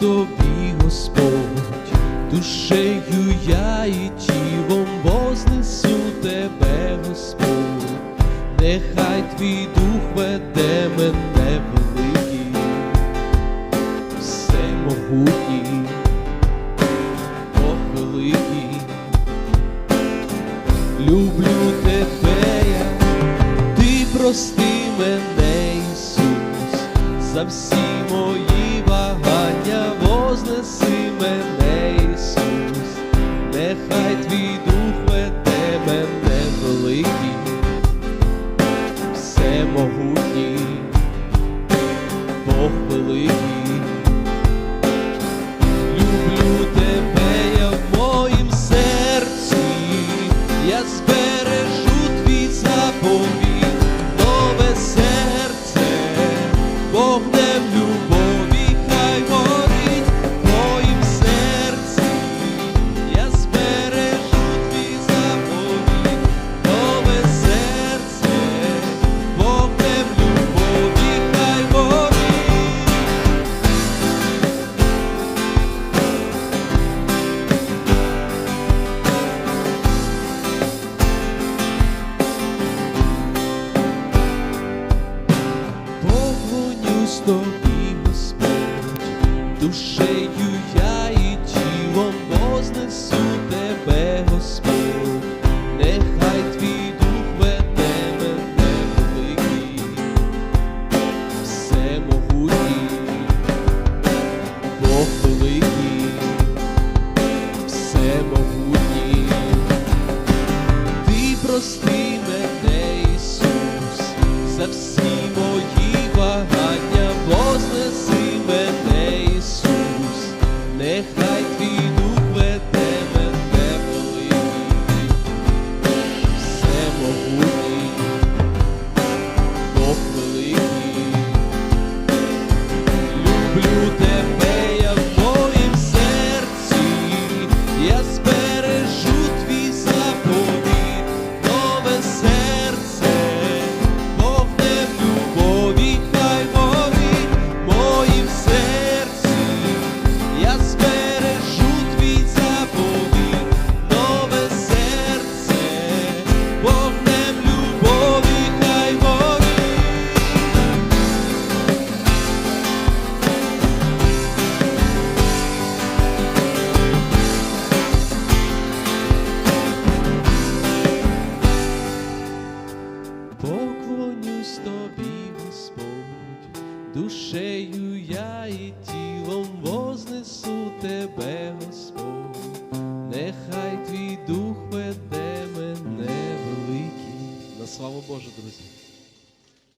тобі, Господь, душею я і тілом вознесу тебе, Господь, нехай твій дух веде мене великий, всемогутній, Бог великий, люблю тебе я, ти прости мене, Ісус, за всі вознеси мене, Ісус, нехай твій дух веде мене великий, всемогутній, тобі, Господь, душею я і тілом вознесу тебе, Господь, нехай твій дух веде мене великий, всемогутній, Бог великий, всемогутній. Ти прости нехай твій дух веде мене великий, всемогутній, Бог великий. Люблю тебе я і тілом вознесу тебе, Господь, нехай твій дух веде мене великий. На славу Божу, друзі!